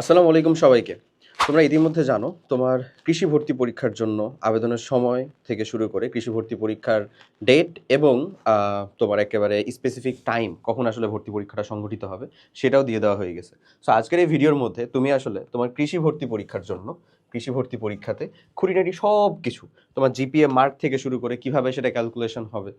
আসসালামু আলাইকুম সবাইকে। তোমরা ইতিমধ্যে জানো, তোমার কৃষি ভর্তি পরীক্ষার জন্য আবেদনের সময় থেকে শুরু করে কৃষি ভর্তি পরীক্ষার ডেট এবং তোমার একেবারে স্পেসিফিক টাইম কখন আসলে ভর্তি পরীক্ষাটা সংগঠিত হবে সেটাও দিয়ে দেওয়া হয়ে গেছে। সো আজকের এই ভিডিওর মধ্যে তুমি আসলে তোমার কৃষি ভর্তি পরীক্ষার জন্য কৃষি ভর্তি পরীক্ষাতে, খুঁটিনাটি সব কিছু তোমার জিপিএ মার্ক থেকে শুরু করে কীভাবে সেটা ক্যালকুলেশন হবে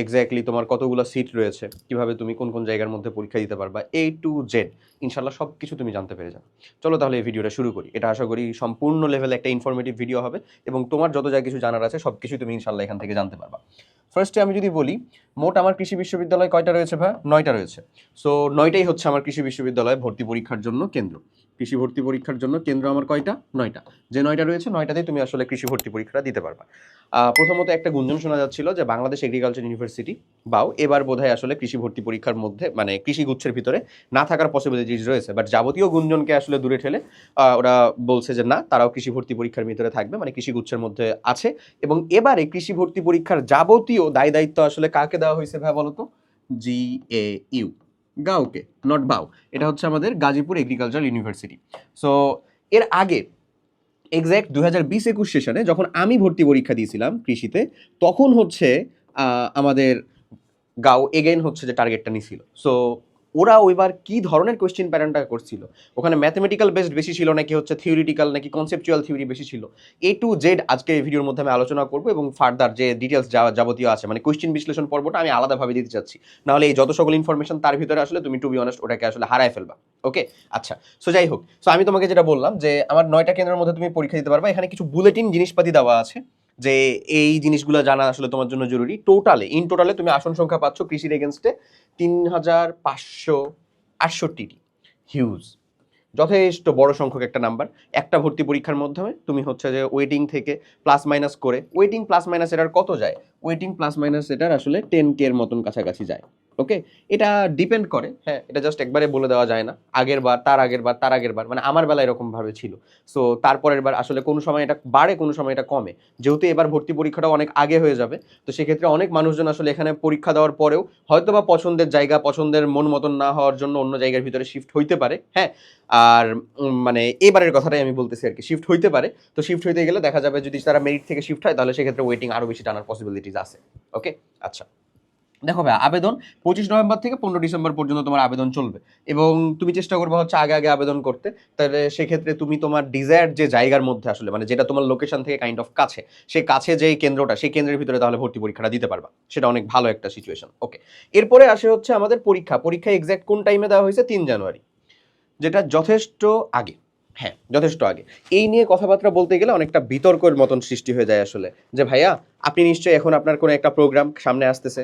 এক্স্যাক্টলি তোমার কতগুলো সিট রয়েছে, কীভাবে তুমি কোন কোন জায়গার মধ্যে পরীক্ষা দিতে পারবা এ টু জেড ইনশাল্লাহ সব কিছু তুমি জানতে পেরে যাও চলো তাহলে এই ভিডিওটা শুরু করি, এটা আশা করি সম্পূর্ণ লেভেলে একটা ইনফরমেটিভ ভিডিও হবে, এবং তোমার যত যা কিছু জানার আছে সব কিছু তুমি ইনশাল্লাহ এখান থেকে জানতে পারবা। ফার্স্টে আমি যদি বলি, মোট আমার কৃষি বিশ্ববিদ্যালয় কয়টা রয়েছে ভাই? নয়টা রয়েছে। সো নয়টাই হচ্ছে আমার কৃষি বিশ্ববিদ্যালয় ভর্তি পরীক্ষার জন্য কেন্দ্র। কৃষি ভর্তি পরীক্ষার জন্য কেন্দ্র আমার কয়টা? নয়টা। যে নয়টা রয়েছে, নয়টাতেই তুমি আসলে কৃষি ভর্তি পরীক্ষাটা দিতে পারবা। প্রথমত একটা গুঞ্জন শোনা যাচ্ছিল যে বাংলাদেশ এগ্রিকালচার ইউনিভার্সিটি বাও, এবার বোধহয় আসলে কৃষি ভর্তি পরীক্ষার মধ্যে মানে কৃষি গুচ্ছের ভিতরে না থাকার পসিবিলিটিস রয়েছে। বাট যাবতীয় গুঞ্জনকে আসলে দূরে ঠেলে ওরা বলছে যে না, তারাও কৃষি ভর্তি পরীক্ষার ভিতরে থাকবে মানে কৃষি গুচ্ছের মধ্যে আছে। এবং এবারে কৃষি ভর্তি পরীক্ষার যাবতীয় দায় দায়িত্ব আসলে কাকে দেওয়া হয়েছে ভাই বলতো? জি এ ইউ গাউকে নট বাউ এটা হচ্ছে আমাদের গাজীপুর এগ্রিকালচার ইউনিভার্সিটি সো এর আগে এক্স্যাক্ট দু হাজার বিশ একুশ সেশনে যখন আমি ভর্তি পরীক্ষা দিয়েছিলাম কৃষিতে, তখন হচ্ছে আমাদের গাও এগেন হচ্ছে যে টার্গেটটা নিছিল। সো ওরা ওইবার কি ধরনের কোয়েশ্চেন প্যাটার্নটা করছিল? ওখানে ম্যাথমেটিক্যাল বেসড বেশি ছিল নাকি হচ্ছে থিওরিটিক্যাল নাকি কনসেপচুয়াল থিওরি বেশি ছিল? এ টু জেড আজকে এই ভিডিওর মধ্যে আমি আলোচনা করব এবং ফার্দার যে ডিটেলস যা যাবতীয় আছে মানে কোয়েশ্চেন বিশ্লেষণ পর্বটা আমি আলাদাভাবে দিতে চাচ্ছি। নাহলে এই যত সকল ইনফরমেশন তার ভিতরে আসলে তুমি টু বি অনেস্ট ওটাকে আসলে হারায় ফেলবা। ওকে আচ্ছা সো যাই হোক সো আমি তোমাকে যেটা বললাম যে আমার নয়টা কেন্দ্রের মধ্যে তুমি পরীক্ষা দিতে পারবা। এখানে কিছু বুলেটিন জিনিসপাতি দেওয়া আছে। যে এই জিনিসগুলো জানা আসলে তোমার জন্য জরুরি। টোটালে ইন টোটালে তুমি আসন সংখ্যা পাচ্ছ কৃষির এগেনস্টে তিন হাজার পাঁচশো আটষট্টিটি। হিউজ যথেষ্ট বড় সংখ্যক একটা নাম্বার একটা ভর্তি পরীক্ষার মাধ্যমে তুমি হচ্ছে যে ওয়েটিং থেকে প্লাস মাইনাস করে ওয়েটিং প্লাস মাইনাস এটার কত যায়? ওয়েটিং প্লাস মাইনাস এটার আসলে টেন কে এর মতন কাছাকাছি যায় ওকে এটা ডিপেন্ড করে হ্যাঁ এটা জাস্ট একবারে বলে দেওয়া যায় না, আগের বার, তার আগের বার, তার আগের বার মানে আমার বেলা এরকম ভাবে ছিল। সো তারপরের বার আসলে কোনো সময় এটা বাড়ে, কোনো সময় এটা কমে। যেহেতু এবার ভর্তি পরীক্ষাটা অনেক আগে হয়ে যাবে, তো সেক্ষেত্রে অনেক মানুষজন আসলে এখানে পরীক্ষা দেওয়ার পরেও হয়তো বা পছন্দের জায়গা, পছন্দের মন মতন না হওয়ার জন্য অন্য জায়গার ভিতরে শিফট হইতে পারে হ্যাঁ? আর মানে এবারের কথাটাই আমি বলতেছি আর কি শিফট হইতে পারে। তো শিফট হইতে গেলে দেখা যাবে যদি তারা মেরিট থেকে শিফট হয়, তাহলে সেক্ষেত্রে ওয়েটিং আরও বেশি টানার পসিবিলিটিস আছে ওকে আচ্ছা। দেখো ভাই আবেদন পঁচিশ নভেম্বর থেকে পনেরো ডিসেম্বর পর্যন্ত তোমার আবেদন চলবে এবং তুমি চেষ্টা করবে হচ্ছে আগে আগে আবেদন করতে। তাহলে সেক্ষেত্রে তুমি তোমার ডিজায়ার যে জায়গার মধ্যে আসলে মানে যেটা তোমার লোকেশন থেকে কাইন্ড অফ কাছে, সেই কাছে যে কেন্দ্রটা, সেই কেন্দ্রের ভিতরে তাহলে ভর্তি পরীক্ষাটা দিতে পারবা। সেটা অনেক ভালো একটা সিচুয়েশন ওকে এরপরে আসে হচ্ছে আমাদের পরীক্ষা। পরীক্ষা এক্স্যাক্ট কোন টাইমে দেওয়া হয়েছে? তিন জানুয়ারি, যেটা যথেষ্ট আগে। হ্যাঁ। যথেষ্ট আগে। এই নিয়ে কথাবার্তা বলতে গেলে অনেকটা বিতর্কের মতন সৃষ্টি হয়ে যায় আসলে। যে ভাইয়া, আপনি নিশ্চয়ই এখন আপনার কোনো একটা প্রোগ্রাম সামনে আসতেছে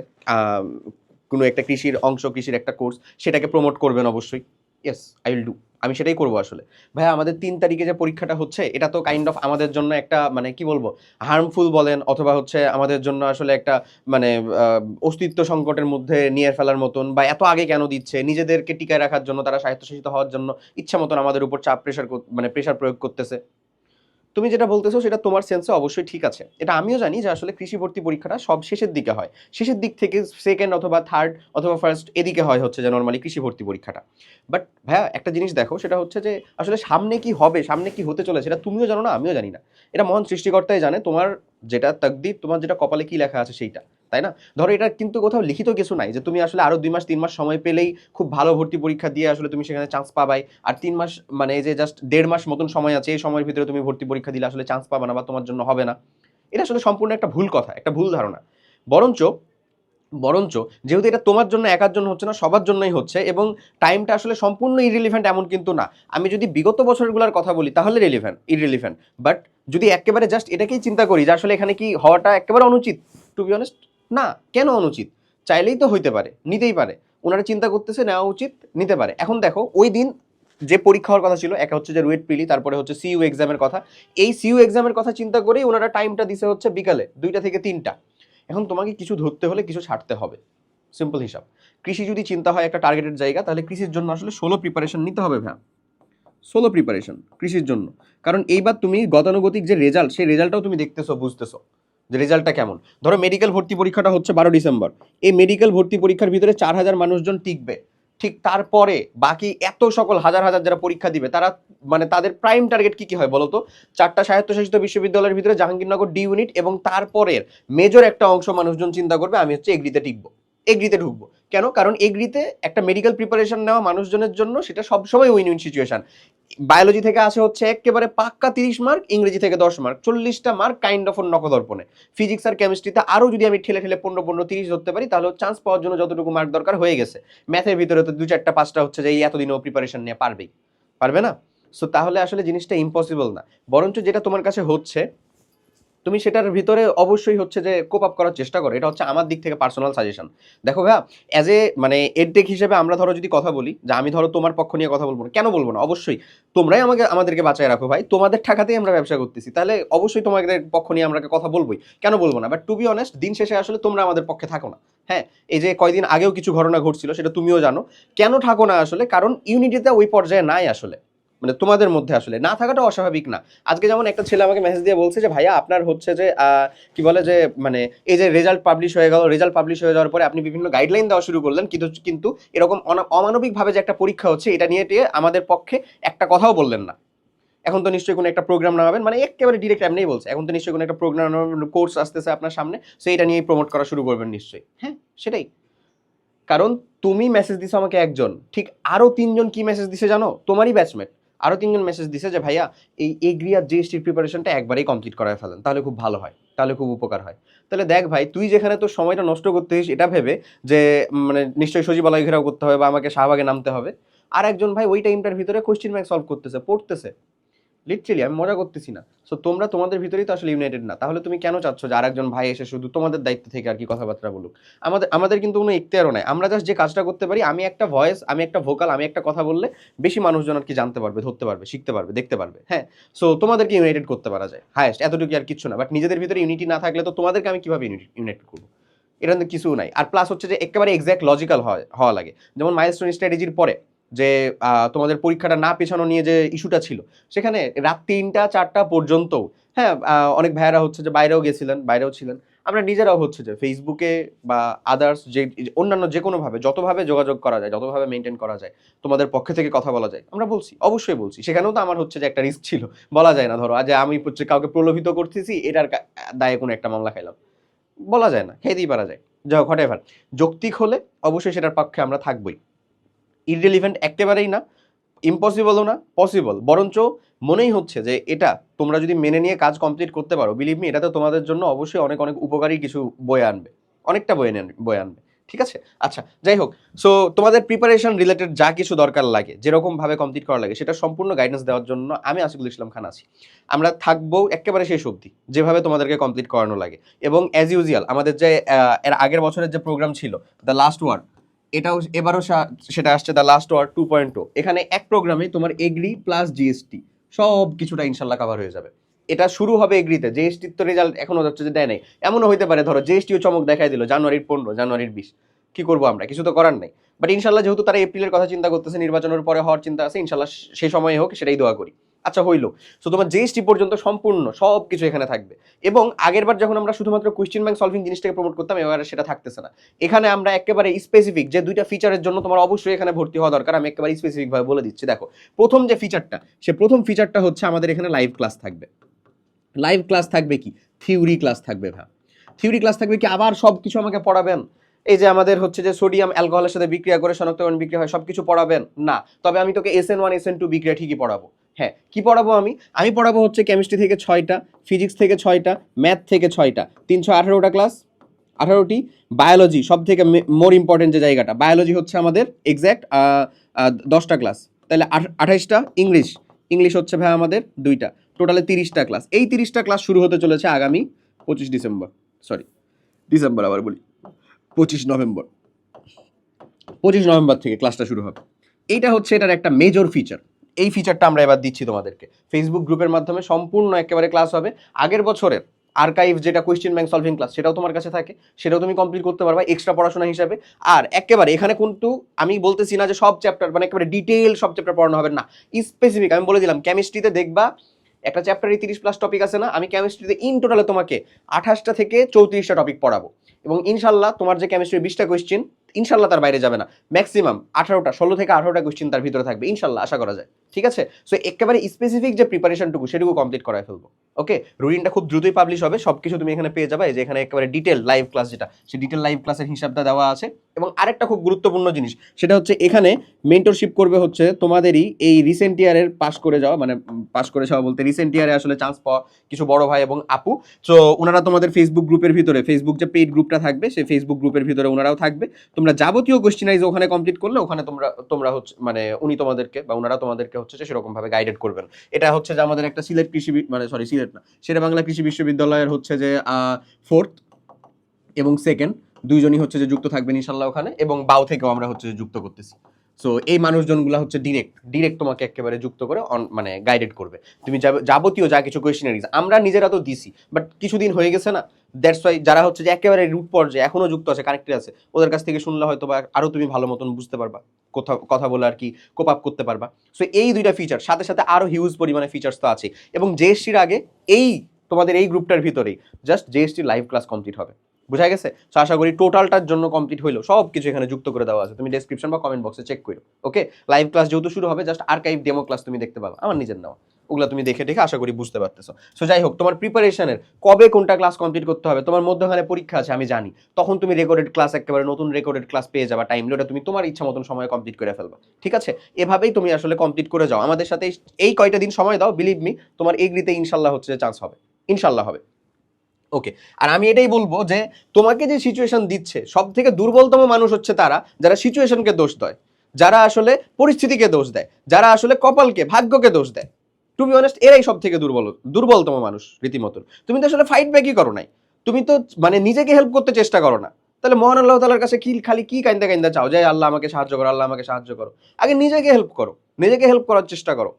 কোনো একটা কৃষির অংশ, কৃষির একটা কোর্স সেটাকে প্রমোট করবেন অবশ্যই। ইয়েস আই উইল ডু আমি সেটাই করব আসলে। ভাই আমাদের তিন তারিখে যে পরীক্ষাটা হচ্ছে, এটা তো কাইন্ড অফ আমাদের জন্য একটা মানে কি বলব হার্মফুল বলেন, অথবা হচ্ছে আমাদের জন্য আসলে একটা মানে অস্তিত্ব সংকটের মধ্যে নিয়ে ফেলার মতন, বা এত আগে কেন দিচ্ছে, নিজেদেরকে টিকায় রাখার জন্য, তারা স্বায়ত্তশাসিত হওয়ার জন্য, ইচ্ছা মতন আমাদের উপর চাপ প্রেশার মানে প্রেশার প্রয়োগ করতেছে। তুমি যেটা বলতেছো সেটা তোমার সেন্সে অবশ্যই ঠিক আছে। এটা আমিও জানি যে আসলে কৃষি ভর্তি পরীক্ষাটা সব শেষের দিকে হয়। শেষের দিক থেকে সেকেন্ড অথবা থার্ড অথবা ফার্স্ট এদিকে হয় হচ্ছে যে নর্মালি কৃষি ভর্তি পরীক্ষাটা। বাট ভাইয়া, একটা জিনিস দেখো, সেটা হচ্ছে যে আসলে সামনে কি হবে, সামনে কি হতে চলে সেটা তুমিও জানো না, আমিও জানি না। এটা মহান সৃষ্টিকর্তাই জানে, তোমার যেটা তাকদির, তোমার যেটা কপালে কি লেখা আছে সেইটা। তাই না? ধরো এটা কিন্তু কোথাও লিখিত কিছু নাই যে তুমি আসলে আরও দুই মাস, তিন মাস সময় পেলেই খুব ভালো ভর্তি পরীক্ষা দিয়ে আসলে তুমি সেখানে চান্স পাবাই। আর তিন মাস মানে যে জাস্ট দেড় মাস মতন সময় আছে, এই সময়ের ভিতরে তুমি ভর্তি পরীক্ষা দিলে আসলে চান্স পাবে না বা তোমার জন্য হবে না। এটা আসলে সম্পূর্ণ একটা ভুল কথা, একটা ভুল ধারণা। বরঞ্চ বরঞ্চ যেহেতু এটা তোমার জন্য, একার জন্য হচ্ছে না, সবার জন্যই হচ্ছে এবং টাইমটা আসলে সম্পূর্ণ ইরিলিভেন্ট এমন কিন্তু না। আমি যদি বিগত বছরগুলোর কথা বলি, তাহলে রিলিভেন্ট ইরিলিভেন্ট বাট যদি একেবারে জাস্ট এটাকেই চিন্তা করি যে আসলে এখানে কি হওয়াটা একেবারে অনুচিত টু বি অনেস্ট না, কেন অনুচিত? চাইলেই তো হইতে পারে, নিতেই পারে। ওনারা চিন্তা করতেছে, নেওয়া উচিত, নিতে পারে। এখন দেখো, ওই দিন যে পরীক্ষা হওয়ার কথা ছিল, একা হচ্ছে যে রুয়েট প্রিলি তারপরে হচ্ছে সিইউ এক্সামের কথা। এই সিইউ এক্সামের কথা চিন্তা করেই ওনারা টাইমটা দিছে হচ্ছে বিকালে, দুইটা থেকে তিনটা। এখন তোমাকে কিছু ধরতে হলে কিছু ছাড়তে হবে। সিম্পল হিসাব। কৃষি যদি চিন্তা হয় একটা টার্গেটেড জায়গা, তাহলে কৃষির জন্য আসলে ষোলো প্রিপারেশন নিতে হবে ভ্যাম ষোলো প্রিপারেশন কৃষির জন্য। কারণ এইবার তুমি গতানুগতিক যে রেজাল্ট সেই রেজাল্টটাও তুমি দেখতেছো, বুঝতেছো। যে রেজাল্টটা কেমন? ধরো মেডিকেল ভর্তি পরীক্ষাটা হচ্ছে বারো ডিসেম্বর। এই মেডিকেল ভর্তি পরীক্ষার ভিতরে চার হাজার মানুষজন টিকবে। ঠিক তারপরে বাকি এত সকল হাজার হাজার যারা পরীক্ষা দিবে, তারা মানে তাদের প্রাইম টার্গেট কি কি হয় বলতো? চারটা স্বায়ত্তশাসিত বিশ্ববিদ্যালয়ের ভিতরে জাহাঙ্গীরনগর ডি ইউনিট এবং তারপরের মেজর একটা অংশ মানুষজন চিন্তা করবে, আমি হচ্ছে এগ্রিতে টিকবো। এগ্রিতে ঢুকবো। কেন? কারণ এগ্রিতে একটা মেডিকেল প্রিপারেশন নেওয়া মানুষজনের জন্য সেটা সবসময় উইন উইন সিচুয়েশন বায়োলজি থেকে আসে হচ্ছে একেবারে পাক্কা তিরিশ মার্ক ইংরেজি থেকে দশ মার্ক চল্লিশটা মার্ক কাইন্ড অফ নকদর্পণে ফিজিক্স আর কেমিস্ট্রিতে আরও যদি আমি ঠেলে ঠেলে পনেরো পনেরো, তিরিশ ধরতে পারি, তাহলে চান্স পাওয়ার জন্য যতটুকু মার্ক দরকার হয়ে গেছে। ম্যাথের ভিতরে তো দু চারটা পাঁচটা হচ্ছে যে এই এতদিনও প্রিপারেশন নিয়ে পারবেই। পারবে না? সো তাহলে আসলে জিনিসটা ইম্পসিবল না। বরঞ্চ যেটা তোমার কাছে হচ্ছে তুমি সেটার ভিতরে অবশ্যই হচ্ছে যে কোপ আপ করার চেষ্টা করো। এটা হচ্ছে আমার দিক থেকে পার্সোনাল সাজেশন দেখো ভাইয়া অ্যাজ এ মানে এডটেক হিসেবে আমরা ধরো যদি কথা বলি, যে আমি ধরো তোমার পক্ষ নিয়ে কথা বলব না, কেন বলব না? অবশ্যই। তোমরাই আমাকে, আমাদেরকে বাঁচায় রাখো ভাই। তোমাদের টাকাতেই আমরা ব্যবসা করতেছি। তাহলে অবশ্যই তোমাদের পক্ষ নিয়ে আমরা কথা বলবোই। কেন বলব না? বাট টু বি অনেস্ট দিন শেষে আসলে তোমরা আমাদের পক্ষে থাকো না। হ্যাঁ এই যে কয়দিন আগেও কিছু ঘটনা ঘটছিল, সেটা তুমিও জানো। কেন থাকো না আসলে? কারণ ইউনিটিতে ওই পর্যায়ে নাই আসলে। মানে তোমাদের মধ্যে আসলে। না থাকাটা অস্বাভাবিক না। আজকে যেমন একটা ছেলে আমাকে মেসেজ দিয়ে বলছে যে, ভাইয়া, আপনার হচ্ছে যে কি বলে যে মানে এই যে রেজাল্ট পাবলিশ হয়ে গেল রেজাল্ট পাবলিশ হয়ে যাওয়ার পরে আপনি বিভিন্ন গাইডলাইন দেওয়া শুরু করলেন, কিন্তু কিন্তু এরকম অমানবিকভাবে যে একটা পরীক্ষা হচ্ছে, এটা নিয়ে টিয়ে আমাদের পক্ষে একটা কথাও বললেন না। এখন তো নিশ্চয়ই কোনো একটা প্রোগ্রাম নামাবেন। মানে একেবারে ডিরেক্ট এমনিই বলছে। এখন তো নিশ্চয়ই কোনো একটা প্রোগ্রাম কোর্স আসতেছে আপনার সামনে, সো এটা নিয়েই প্রমোট করা শুরু করবেন নিশ্চয়ই। হ্যাঁ সেটাই। কারণ তুমি মেসেজ দিছো আমাকে একজন। ঠিক আরও তিনজন কি মেসেজ দিছে জানো? তোমারই ব্যাচমেট আরও তিনজন মেসেজ দিছে যে, ভাইয়া, এই এগ্রি আর জিএসটির প্রিপারেশনটা একবারেই কমপ্লিট করায় ফেলেন। তাহলে খুব ভালো হয়, তাহলে খুব উপকার হয়। তাহলে দেখ ভাই, তুই যেখানে তোর সময়টা নষ্ট করতেছিস, এটা ভেবে যে মানে নিশ্চয়ই সচিবালয় ঘেরাও করতে হবে বা আমাকে শাহবাগে নামতে হবে। আর একজন ভাই ওই টাইমটার ভিতরে কোয়েশ্চেন ব্যাংক সলভ করতেছে, পড়তেছে। লিটারেলি আমি মজা করতেছি না। সো তোমরা তোমাদের ভিতরেই তো আসলে ইউনাইটেড না। তাহলে তুমি কেন চাচ্ছ যে আরেকজন ভাই এসে শুধু তোমাদের দায়িত্ব থেকে আর কি কথাবার্তা বলুক? আমাদের আমাদের কিন্তু কোনো ইখতিয়ারও নাই। আমরা জাস্ট যে কাজটা করতে পারি, আমি একটা ভয়েস আমি একটা ভোকাল আমি একটা কথা বললে বেশি মানুষজন আর কি জানতে পারবে, ধরতে পারবে, শিখতে পারবে, দেখতে পারবে। হ্যাঁ? সো তোমাদেরকে ইউনাইটেড করতে পারা যায়। হায়েস্ট এতটুকু আর কিছু না। বাট নিজেদের ভিতরে ইউনিটি না থাকলে তো তোমাদেরকে আমি কীভাবে ইউনাইটেড করব? এটা তো কিছু নাই। আর প্লাস হচ্ছে যে একেবারে এক্স্যাক্ট লজিক্যাল হয়, হওয়া লাগে। যেমন মাইলস্টোন স্ট্র্যাটেজির পরে যে তোমাদের পরীক্ষাটা না পেছানো নিয়ে যে ইস্যুটা ছিল। সেখানে রাত তিনটা, চারটা পর্যন্ত হ্যাঁ অনেক ভাইয়েরা হচ্ছে যে বাইরেও গেছিলেন, বাইরেও ছিলেন। আমরা নিজেরাও হচ্ছে যে ফেসবুকে বা আদার্স যে, অন্যান্য যে কোনোভাবে যতভাবে যোগাযোগ করা যায়, যতভাবে মেনটেন করা যায়, তোমাদের পক্ষে থেকে কথা বলা যায়, আমরা বলছি, অবশ্যই বলছি। সেখানেও তো আমার হচ্ছে যে একটা রিস্ক ছিল, বলা যায় না, ধরো আজ আমি হচ্ছে কাউকে প্রলোভিত করতেছি, এটার দায়ে কোনো একটা মামলা খাইলাম। বলা যায় না, খেতেই পারা যায়। যা হোক হোয়াট যৌক্তিক হলে অবশ্যই সেটার পক্ষে আমরা থাকবই। ইররিলিভেন্ট একেবারেই না ইম্পসিবলও না পসিবল বরঞ্চ মনেই হচ্ছে যে এটা তোমরা যদি মেনে নিয়ে কাজ কমপ্লিট করতে পারো বিলিভ মি এটা তো তোমাদের জন্য অবশ্যই অনেক অনেক উপকারী কিছু বয়ে আনবে। অনেকটা বয়ে বয়ে আনবে। ঠিক আছে? আচ্ছা যাই হোক। সো তোমাদের প্রিপারেশন রিলেটেড যা কিছু দরকার লাগে যেরকমভাবে কমপ্লিট করা লাগে, সেটা সম্পূর্ণ গাইডেন্স দেওয়ার জন্য আমি আসিফুল ইসলাম খান আছি। আমরা থাকব একেবারে শেষ অবধি, যেভাবে তোমাদেরকে কমপ্লিট করানো লাগে। এবং অ্যাজ ইউজুয়াল আমাদের যে এর আগের বছরের যে প্রোগ্রাম ছিল দ্য লাস্ট ওয়ার এটাও এবারও সেটা আসছে the last war two point এখানে এক প্রোগ্রামে তোমার এগ্রি প্লাস জিএসটি সব কিছুটা ইনশাল্লাহ কভার হয়ে যাবে। এটা শুরু হবে এগ্রিতে জিএসটির তো রেজাল্ট এখনও হচ্ছে যে দেয় নাই। এমনও হতে পারে, ধরো জিএসটিও চমক দেখাই দিল জানুয়ারির পনেরো, জানুয়ারির বিশ। কি করব আমরা? কিছু তো করার নাই। বাট ইনশাল্লাহ যেহেতু তারা এপ্রিলের কথা চিন্তা করতেছে, নির্বাচনের পরে হওয়ার চিন্তা আছে, ইনশাল্লাহ সেই সময় হোক সেটাই দোয়া করি। আচ্ছা হইল। সো তোমার জিএসটি পর্যন্ত সম্পূর্ণ সব কিছু এখানে থাকবে। এবং আগেরবার যখন আমরা শুধুমাত্র কোয়েশ্চেন ব্যাংক সলভিং জিনিসটাকে প্রমোট করতাম, এবারে সেটা থাকতেছে না। এখানে আমরা একেবারে স্পেসিফিক যে দুইটা ফিচারের জন্য তোমার অবশ্যই এখানে ভর্তি হওয়া দরকার। আমি একেবারে স্পেসিফিক ভাবে বলে দিচ্ছি। দেখো, প্রথম যে ফিচারটা সে প্রথম ফিচারটা হচ্ছে আমাদের এখানে লাইভ ক্লাস থাকবে। লাইভ ক্লাস থাকবে কি? থিওরি ক্লাস থাকবে ভাই থিওরি ক্লাস থাকবে কি? আবার সব কিছু আমাকে পড়াবেন? এই যে আমাদের হচ্ছে যে সোডিয়াম অ্যালকোহলের সাথে বিক্রিয়া করে শনাক্তকরণ বিক্রিয়া হয় সব কিছু পড়াবেন? না। তবে আমি তোকে S N one S N two বিক্রিয়া ঠিকই পড়াবো। হ্যাঁ কি পড়াবো আমি? আমি পড়াবো হচ্ছে কেমিস্ট্রি থেকে ছয়টা ফিজিক্স থেকে ছয়টা ম্যাথ থেকে ছয়টা। তিনশো আঠারোটা ক্লাস আঠারোটি বায়োলজি সব থেকে মোর ইম্পর্টেন্ট যে জায়গাটা। বায়োলজি হচ্ছে আমাদের এক্স্যাক্ট দশটা ক্লাস তাহলে আঠাইশটা ইংলিশ। ইংলিশ হচ্ছে ভাই আমাদের দুইটা। টোটালে তিরিশটা ক্লাস এই তিরিশটা ক্লাস শুরু হতে চলেছে আগামী পঁচিশ ডিসেম্বর। সরি ডিসেম্বর আবার বলি। পঁচিশ নভেম্বর। পঁচিশ নভেম্বর থেকে ক্লাসটা শুরু হবে। এইটা হচ্ছে এটার একটা মেজর ফিচার এই ফিচারটা আমরা এবার দিচ্ছি তোমাদেরকে। ফেসবুক গ্রুপের মাধ্যমে সম্পূর্ণ একেবারে ক্লাস হবে। আগের বছরের আর্কাইভ যেটা কোয়েশ্চেন ব্যাংক সলভিং ক্লাস সেটাও তোমার কাছে থাকে। সেটাও তুমি কমপ্লিট করতে পারবা এক্সট্রা পড়াশোনা হিসাবে। আর একেবারে এখানে কিন্তু আমি বলতেছি না যে সব চ্যাপ্টার মানে একেবারে ডিটেল সব চ্যাপ্টার পড়ানো হবে না। স্পেসিফিক আমি বলে দিলাম কেমিস্ট্রিতে দেখবা, একটা চ্যাপ্টারে তিরিশ প্লাস টপিক আছে না, আমি কেমিস্ট্রিতে ইন টোটালে তোমাকে আঠাশটা থেকে চৌত্রিশটা টপিক পড়াবো। এবং ইনশাল্লাহ তোমার যে কেমিস্ট্রির বিশটা কোয়েশ্চেন ইনশাল্লাহ তার বাইরে যাবে না। ম্যাক্সিমাম আঠারোটা, ষোলো থেকে আঠারোটা কোয়েশ্চেন তার ভিতরে থাকবে। ইনশাল্লাহ, আশা করা যায়। ঠিক আছে? সো একেবারে স্পেসিফিক যে প্রিপারেশনটুকু সেটুকু কমপ্লিট করায় ফেলব। ওকে রুটিনটা খুব দ্রুতই পাবলিশ হবে সব কিছু তুমি এখানে পেয়ে যাবে যে এখানে একেবারে ডিটেল লাইভ ক্লাস যেটা, সেই ডিটেল লাইভ ক্লাসের হিসাবটা দেওয়া আছে। এবং আরেকটা খুব গুরুত্বপূর্ণ জিনিস, সেটা হচ্ছে এখানে মেন্টরশিপ করবে হচ্ছে তোমাদেরই এই রিসেন্ট ইয়ারের পাস করে যাওয়া মানে পাস করে যাওয়া বলতে রিসেন্ট ইয়ারে আসলে চান্স পাওয়া কিছু বড় ভাই এবং আপু। তো ওনারা তোমাদের ফেসবুক গ্রুপের ভিতরে ফেসবুক যে পেইড গ্রুপটা থাকবে, সেই ফেসবুক গ্রুপের ভিতরে ওনারাও থাকবে। তোমরা যাবতীয় কোশ্চিনাইজ ওখানে কমপ্লিট করলে, ওখানে তোমরা তোমরা হচ্ছে মানে উনি তোমাদেরকে বা ওনারা তোমাদেরকে হচ্ছে যে সেরকম ভাবে গাইডেড করবেন। এটা হচ্ছে যে আমাদের একটা সিলেট কৃষি মানে সরি সিলেট না সেটা বাংলা কৃষি বিশ্ববিদ্যালয়ের হচ্ছে যে ফোর্থ এবং সেকেন্ড দুইজনই হচ্ছে যে যুক্ত থাকবেন ইনশাল্লাহ ওখানে এবং বাউ থেকেও আমরা হচ্ছে যুক্ত করতেছি। সো এই মানুষজনগুলো হচ্ছে ডিরেক্ট ডিরেক্ট তোমাকে একেবারে যুক্ত করে on- মানে গাইডেড করবে। তুমি যাব- যাবতীয় যা কিছু কোয়েশনারিজ আমরা নিজেরা তো দিছি বাট কিছুদিন হয়ে গেছে না দ্যাটস ওয়াই যারা হচ্ছে যে একেবারে রুট পর্যায়ে এখনও যুক্ত আছে কানেক্টেড আছে, ওদের কাছ থেকে শুনলে হয়তো বা আরও তুমি ভালো মতন বুঝতে পারবা কথা কথা বলে আর কি কোপ আপ করতে পারবা। সো এই দুইটা ফিচার সাথে সাথে আরও হিউজ পরিমাণে ফিচার্স তো আছে এবং জিএসটির আগে এই, তোমাদের এই গ্রুপটার ভিতরেই just GST live class complete হবে। বুঝা গেছে? সো আশা করি টোটালটার জন্য কমপ্লিট হইল। সব কিছু এখানে যুক্ত করে দেওয়া আছে। তুমি ডেসক্রিপশন বা কমেন্ট বক্সে চেক করো। ওকে লাইভ ক্লাস যেহেতু শুরু হবে জাস্ট আর্কাইভ ডেমো ক্লাস তুমি দেখতে পাবা। আমার নিজের নেওয়া। ওগুলো তুমি দেখে দেখে আশা করি বুঝতে পারতেছো। সো যাই হোক, তোমার প্রিপারেশনের কবে কোনটা ক্লাস কমপ্লিট করতে হবে, তোমার মধ্যখানে পরীক্ষা আছে, আমি জানি। তখন তুমি রেকর্ডেড ক্লাস একেবারে নতুন রেকর্ডেড ক্লাস পেয়ে যাবা টাইম ওটা তুমি তোমার ইচ্ছা মতন সময় কমপ্লিট করে ফেলবা। ঠিক আছে? এভাবেই তুমি আসলে কমপ্লিট করে যাও। আমাদের সাথে এই কয়টা দিন সময় দাও বিলিভ মি তোমার এগ্রিতে ইনশাল্লাহ হচ্ছে চান্স হবে। ইনশাল্লাহ হবে। ওকে আর আমি এটাই বলব যে, তোমাকে যে সিচুয়েশন দিচ্ছে সব থেকে দুর্বলতম মানুষ হচ্ছে তারা, যারা সিচুয়েশনকে দোষ দেয়। যারা আসলে পরিস্থিতিকে দোষ দেয়। যারা আসলে কপালকে, ভাগ্যকে দোষ দেয়। টু বি অনেস্ট এরাই সব থেকে দুর্বল, দুর্বলতম মানুষ রীতিমতো তুমি তো আসলে ফাইট ব্যাকই করো নাই। তুমি তো মানে নিজেকে হেল্প করতে চেষ্টা করো না। তাহলে মহান আল্লাহ তালার কাছে কি খালি কি কাইন্দা কাইন্দা চাও? যে আল্লাহ আমাকে সাহায্য করো, আল্লাহ আমাকে সাহায্য করো। আগে নিজেকে হেল্প করো। নিজেকে হেল্প করার চেষ্টা করো।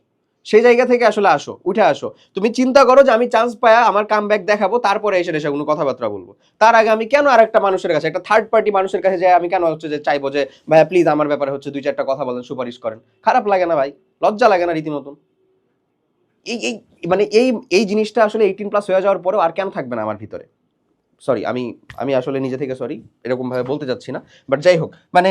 সেই জায়গা থেকে আসলে আসো, উঠে আসো। তুমি চিন্তা করো যে আমি চান্স পায়া আমার কাম ব্যাক দেখাবো, তারপরে এসে এসে কোনো কথাবার্তা বলব। তার আগে আমি কেন আরেকটা মানুষের কাছে, একটা থার্ড পার্টি মানুষের কাছে যাই, আমি কেন হচ্ছে যে চাইব যে, ভাইয়া প্লিজ আমার ব্যাপারে হচ্ছে দুই চারটা কথা বলেন, সুপারিশ করেন। খারাপ লাগে না ভাই, লজ্জা লাগে না রীতিমতন। এই এই মানে এই এই জিনিসটা আসলে এইটিন প্লাস হয়ে যাওয়ার পরেও আর কেন থাকবে না আমার ভিতরে? সরি আমি আমি আসলে নিজে থেকে সরি এরকমভাবে বলতে যাচ্ছি না। বাট যাই হোক মানে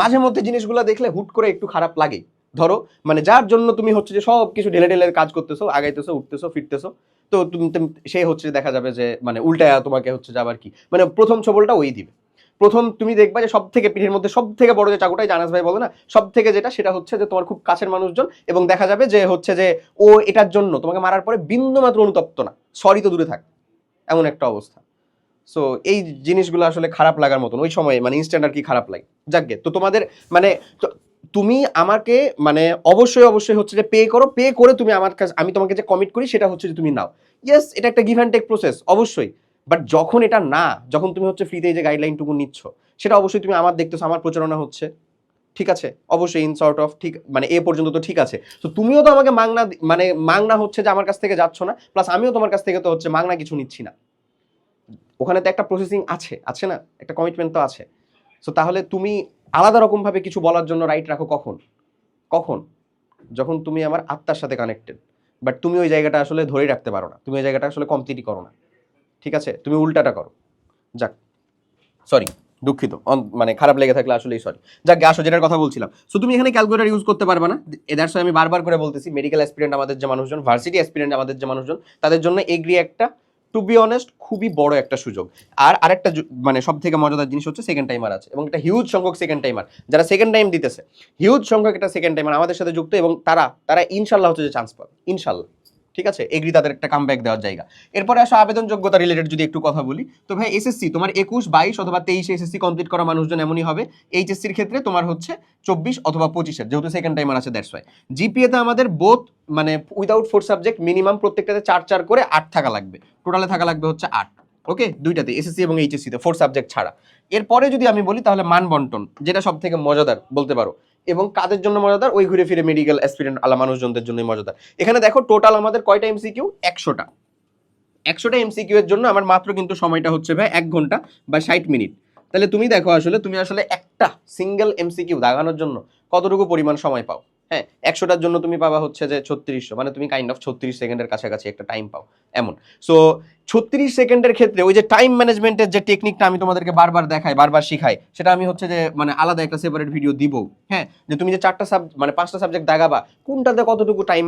মাঝে মধ্যে জিনিসগুলো দেখলে হুট করে একটু খারাপ লাগে। ধরো মানে যার জন্য তুমি হচ্ছে যে সব কিছু ঢেলে ঢেলে কাজ করতেছো, আগাইতেছো, উঠতেছো, ফিরতেছো, তো তুমি সে হচ্ছে দেখা যাবে যে মানে উল্টায়া তোমাকে হচ্ছে যাবার কি? মানে প্রথম ছবলটা ওই দিবে। প্রথম তুমি দেখবা যে সব থেকে পিঠের মধ্যে সব থেকে বড় যে চাকুটাই জানাস ভাই বলে না সব থেকে যেটা সেটা হচ্ছে যে তোমার খুব কাছের মানুষজন এবং দেখা যাবে যে হচ্ছে যে ও এটার জন্য তোমাকে মারার পরে বিন্দু মাত্র অনুতপ্ত না। সরি তো দূরে থাক। এমন একটা অবস্থা। সো এই জিনিসগুলো আসলে খারাপ লাগার মতন। ওই সময়ে মানে ইনস্ট্যান্ট আর কি খারাপ লাগে। যাকগে তো তোমাদের মানে তুমি আমাকে মানে অবশ্যই অবশ্যই হচ্ছে যে পে করো পে করে তুমি আমার কাছে, আমি তোমাকে যে কমিট করি সেটা হচ্ছে যে তুমি নাও। ইয়েস এটা একটা গিভ অ্যান্ড টেক প্রসেস অবশ্যই। বাট যখন এটা না, যখন তুমি হচ্ছে ফ্রিতে যে গাইডলাইনটুকু নিচ্ছ, সেটা অবশ্যই তুমি আমার দেখতেছো, আমার প্রচারণা হচ্ছে। ঠিক আছে? অবশ্যই ইন শর্ট অফ ঠিক মানে এ পর্যন্ত তো ঠিক আছে। তো তুমিও তো আমাকে মাংনা মানে মাংনা হচ্ছে যে আমার কাছ থেকে যাচ্ছ না প্লাস আমিও তোমার কাছ থেকে তো হচ্ছে মাংনা কিছু নিচ্ছি না। ওখানে তো একটা প্রসেসিং আছে আছে না? একটা কমিটমেন্ট তো আছে। সো তাহলে তুমি আলাদা রকমভাবে কিছু বলার জন্য রাইট রাখো কখন? কখন? যখন তুমি আমার আত্মার সাথে কানেক্টেড বাট তুমি ওই জায়গাটা আসলে ধরে রাখতে পারো না। তুমি ওই জায়গাটা আসলে কমপ্লিটই করো না। ঠিক আছে? তুমি উল্টাটা করো। যাক সরি দুঃখিত। মানে খারাপ লেগে থাকলে আসলেই সরি যাক, আসো, যেটার কথা বলছিলাম। সো তুমি এখানে ক্যালকুলেটার ইউজ করতে পারবে না। এদার আমি বারবার করে বলতেছি মেডিকেল অ্যাসপিরেন্ট আমাদের যে মানুষজন ভার্সিটি অ্যাসপিরেন্ট আমাদের যে মানুষজন, তাদের জন্য এগ্রি একটা টু বি অনেস্ট খুবই বড় একটা সুযোগ। আর আরেকটা মানে সব থেকে মজাদার জিনিস হচ্ছে সেকেন্ড টাইমার আছে এবং একটা হিউজ সংখ্যক সেকেন্ড টাইমার যারা সেকেন্ড টাইম দিতেছে হিউজ সংখ্যক একটা সেকেন্ড টাইমার আমাদের সাথে যুক্ত এবং তারা তারা ইনশাল্লাহ হচ্ছে যে চান্স পাবে। ইনশাল্লাহ। ঠিক আছে? এগ্রি তাদের একটা কাম ব্যাক দেওয়ার জায়গা। এরপরে আসো আবেদন যোগ্যতা রিলেটেড যদি একটু কথা বলি, তো ভাই এসএসসি তোমার একুশ, বাইশ অথবা তেইশে এসএসসি কমপ্লিট করা মানুষজন এমনই হবে। এইচএসসির ক্ষেত্রে তোমার হচ্ছে চব্বিশ অথবা পঁচিশের, যেহেতু সেকেন্ড টাইমার আছে দ্যাটস ওয়াই জিপিএতে আমাদের বোথ মানে উইদাউট ফোর সাবজেক্ট মিনিমাম প্রত্যেকটাতে চার চার করে আট থাকা লাগবে। টোটালে থাকা লাগবে হচ্ছে আট। ওকে দুইটাতে এসএসসি এবং এইচএসসিতে ফোর সাবজেক্ট ছাড়া। এরপরে যদি আমি বলি তাহলে মান বন্টন যেটা সব থেকে মজাদার, বলতে পারো। এবং কাদের জন্য মজাদার? ওই ঘুরে ফিরে মেডিকেল অ্যাসপিরেন্ট আলা মানুষজনদের জন্যই মজাদার। এখানে দেখো টোটাল আমাদের কয়টা এমসিকিউ একশোটা। একশোটা এমসিকিউ এর জন্য আমার মাত্র কিন্তু সময়টা হচ্ছে ভাই এক ঘণ্টা বা ষাট মিনিট। তাহলে তুমি দেখো আসলে, তুমি আসলে একটা সিঙ্গেল এমসিকিউ দাগানোর জন্য কতটুকু পরিমাণ সময় পাও? হ্যাঁ একশোটার জন্য তুমি পাবা হচ্ছে যে ছত্রিশশো মানে তুমি কাইন্ড অফ ছত্রিশ সেকেন্ডের কাছাকাছি একটা টাইম পাও, এমন। সো ছত্রিশ সেকেন্ডের ক্ষেত্রে ওই যে টাইম ম্যানেজমেন্টের যে টেকনিকটা আমি তোমাদেরকে বারবার দেখাই, বারবার শিখাই, সেটা আমি হচ্ছে যে মানে আলাদা একটা সেপারেট ভিডিও দিব হ্যাঁ? যে তুমি যে চারটা সাব মানে পাঁচটা সাবজেক্ট দাগাবা, কোনটাতে কতটুকু টাইম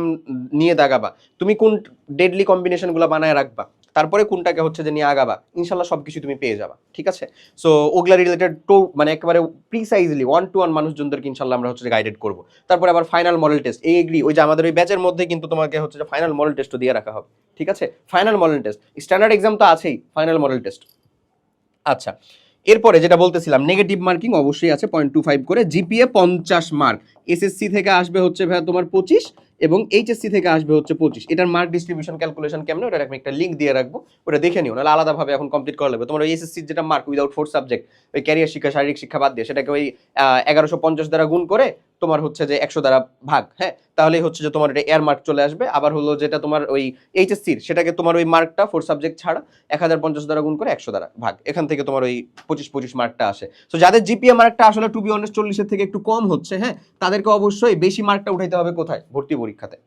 নিয়ে দাগাবা, তুমি কোন ডেডলি কম্বিনেশনগুলো বানায় রাখবা তারপরে কোনটাকে হচ্ছে যে নিয়ে আগাবা, ইনশাল্লাহ সব কিছু তুমি পেয়ে যাবা, ঠিক আছে? সো ওগুলা রিলেটেড টু মানে একেবারে প্রিসাইজলি ওয়ান টু ওয়ান মানুষজনদেরকে ইনশাল্লাহ আমরা হচ্ছে গাইডেড করব। তারপরে আবার ফাইনাল মডেল টেস্ট এই এগ্রি ওই যে আমাদের ওই ব্যাচের মধ্যে কিন্তু তোমাকে হচ্ছে যে ফাইনাল মডেল টেস্টও দিয়ে রাখা হবে, ঠিক আছে? Final model test standard exam তো আছেই ফাইনাল মডেল টেস্ট আচ্ছা এরপরে যেটা বলতেছিলাম নেগেটিভ মার্কিং অবশ্যই আছে পয়েন্ট টু ফাইভ করে জিপিএ পঞ্চাশ মার্ক এসএসসি থেকে আসবে হচ্ছে ভাইয়া তোমার পঁচিশ এবং এইচএসসি থেকে আসবে হচ্ছে পঁচিশ। এটার মার্ক ডিস্ট্রিবিউশন ক্যালকুলেশন কেমন? ওটা আমি একটা লিঙ্ক দিয়ে রাখব। ওটা দেখে নিও, নাহলে আলাদাভাবে এখন কমপ্লিট করা লাগবে। তোমার ওই এসএসসির যেটা মার্ক উইদাউট ফোর সাবজেক্ট ওই ক্যারিয়ার শিক্ষা, শারীরিক শিক্ষা বাদ দিয়ে, সেটাকে ওই এগারোশো পঞ্চাশ দ্বারা গুণ করে তোমার হচ্ছে যে একশো দ্বারা ভাগ হ্যাঁ? তাহলেই হচ্ছে যে তোমার এটা এয়ার মার্ক চলে আসবে। আবার হলো যেটা তোমার ওই এইচএসসির সেটাকে তোমার ওই মার্কটা ফোর সাবজেক্ট ছাড়া এক হাজার পঞ্চাশ দ্বারা গুণ করে একশো দ্বারা ভাগ। এখান থেকে তোমার ওই পঁচিশ পঁচিশ মার্কটা আসে। তো যাদের জিপিএ মার্কটা আসলে টু বি অনেস্ট চল্লিশের থেকে একটু কম হচ্ছে হ্যাঁ? তাদেরকে অবশ্যই বেশি মার্কটা উঠাইতে হবে কোথায়? ভর্তি পরীক্ষাতে।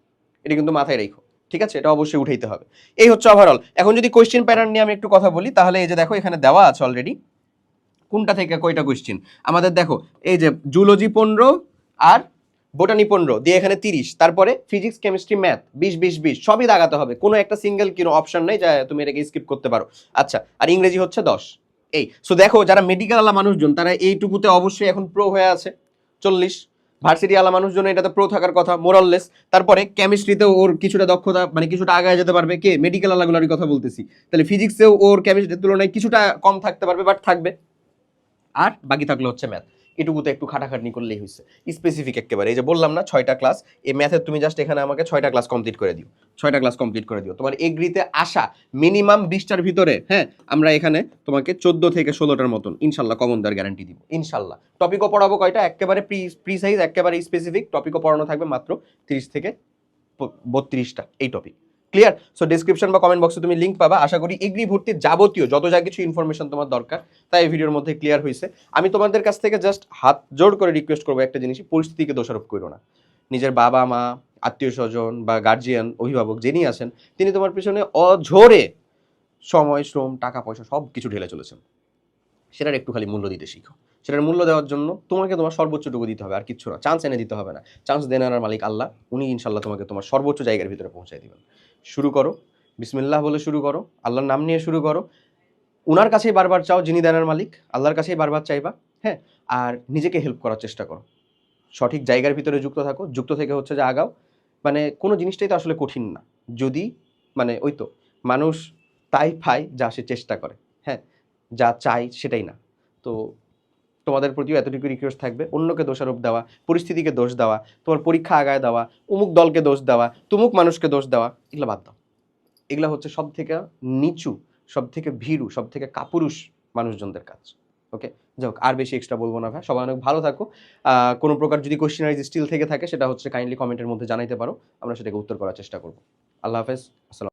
এটা কিন্তু মাথায় রেখো। ঠিক আছে? এটা অবশ্যই উঠাইতে হবে। এই হচ্ছে ওভারঅল এখন যদি কোয়েশ্চেন প্যাটার্ন নিয়ে আমি একটু কথা বলি, তাহলে এই যে দেখো, এখানে দেওয়া আছে অলরেডি কোনটা থেকে কয়টা কোয়েশ্চেন আমাদের দেখো, এই যে জুলজি পনেরো আর বোটানি পনেরো, দিয়ে এখানে তিরিশ। তারপরে ফিজিক্স কেমিস্ট্রি ম্যাথ বিশ বিশ বিশ, সবই দাগাতে হবে। কোনো একটা সিঙ্গেল কোনো অপশন নেই, যা তুমি এটাকে স্কিপ করতে পারো। আচ্ছা আর ইংরেজি হচ্ছে দশ। এই সো দেখো, যারা মেডিকেল আলা মানুষজন, তারা এইটুকুতে অবশ্যই এখন প্রো হয়ে আছে। চল্লিশ। ভার্সিটি আলা এটা তো প্রো থাকার কথা, মোরাললেস। তারপরে কেমিস্ট্রিতেও ওর কিছুটা দক্ষতা মানে কিছুটা আগায় যেতে পারবে। কে? মেডিকেল আলাগুলোর কথা বলতেছি। তাহলে ফিজিক্সেও ওর কেমিস্ট্রির তুলনায় কিছুটা কম থাকতে পারবে বাট থাকবে। আর বাকি থাকলে হচ্ছে ম্যাথ এটুকুতে একটু খাটাখাটনি করলেই হয়েছে স্পেসিফিক একেবারে, এই যে বললাম না, ছয়টা ক্লাস এই ম্যাথের তুমি জাস্ট এখানে আমাকে ছয়টা ক্লাস কমপ্লিট করে দিও। ছয়টা ক্লাস কমপ্লিট করে দিও। তোমার এগ্রিতে আসা মিনিমাম বিশটার ভিতরে হ্যাঁ আমরা এখানে তোমাকে চোদ্দ থেকে ষোলোটার মতন, ইনশাল্লাহ কমন দেওয়ার গ্যারান্টি দিব। ইনশাল্লাহ। টপিকও পড়াবো কয়টা? একেবারে প্রি প্রি সাইজ একেবারে স্পেসিফিক টপিকও পড়ানো থাকবে মাত্র তিরিশ থেকে বত্রিশটা, এই টপিক ক্লিয়ার সো ডিসক্রিপশন বা কমেন্ট বক্সে তুমি লিঙ্ক পাবা। আশা করি এগ্রি ভর্তির যাবতীয় যত যা কিছু ইনফরমেশন তোমার দরকার, তাই এই ভিডিওর মধ্যে ক্লিয়ার হয়েছে আমি তোমাদের কাছ থেকে জাস্ট হাত জোর করে রিকোয়েস্ট করব একটা জিনিস পরিস্থিতিকে দোষারোপ করো না। নিজের বাবা মা, আত্মীয় স্বজন বা গার্জিয়ান অভিভাবক যিনি আছেন, তিনি তোমার পিছনে অঝোরে সময়, শ্রম, টাকা, পয়সা সব কিছু ঢেলে চলেছেন। সেটার একটু খালি মূল্য দিতে শিখো। সেটার মূল্য দেওয়ার জন্য তোমাকে তোমার সর্বোচ্চটুকু দিতে হবে, আর কিচ্ছু না। চান্স এনে দিতে হবে না। চান্স দেনার মালিক আল্লাহ। উনি ইনশাল্লাহ তোমাকে তোমার সর্বোচ্চ জায়গার ভিতরে পৌঁছায় দিবেন। শুরু করো। বিসমিল্লাহ বলে শুরু করো। আল্লাহর নাম নিয়ে শুরু করো। উনার কাছেই বারবার চাও, যিনি দেনার মালিক। আল্লাহর কাছেই বারবার চাইবা হ্যাঁ? আর নিজেকে হেল্প করার চেষ্টা করো। সঠিক জায়গার ভিতরে যুক্ত থাকো। যুক্ত থেকে হচ্ছে যে আগাও। মানে কোনো জিনিসটাই তো আসলে কঠিন না। যদি মানে ওই তো, মানুষ তাই পায় যা সে চেষ্টা করে হ্যাঁ? যা চাই সেটাই না। তো তোমাদের প্রতিও এতটুকু রিকোয়েস্ট থাকবে। অন্যকে দোষারোপ দেওয়া, পরিস্থিতিকে দোষ দেওয়া, তোমার পরীক্ষা আগায় দেওয়া উমুক দলকে দোষ দেওয়া, তুমুক মানুষকে দোষ দেওয়া, এগুলো বাদ দাও। এগুলো হচ্ছে সব থেকে নিচু সব থেকে ভীরু সব থেকে কাপুরুষ মানুষজনদের কাজ। ওকে যাক আর বেশি এক্সট্রা বলব না ভাই। সবাই অনেক ভালো থাকো। কোনো প্রকার যদি কোশ্চেনারিজ স্টিল থেকে থাকে, সেটা হচ্ছে কাইন্ডলি কমেন্টের মধ্যে জানাইতে পারো। আমরা সেটাকে উত্তর করার চেষ্টা করব। আল্লাহ হাফেজ। আসসালাম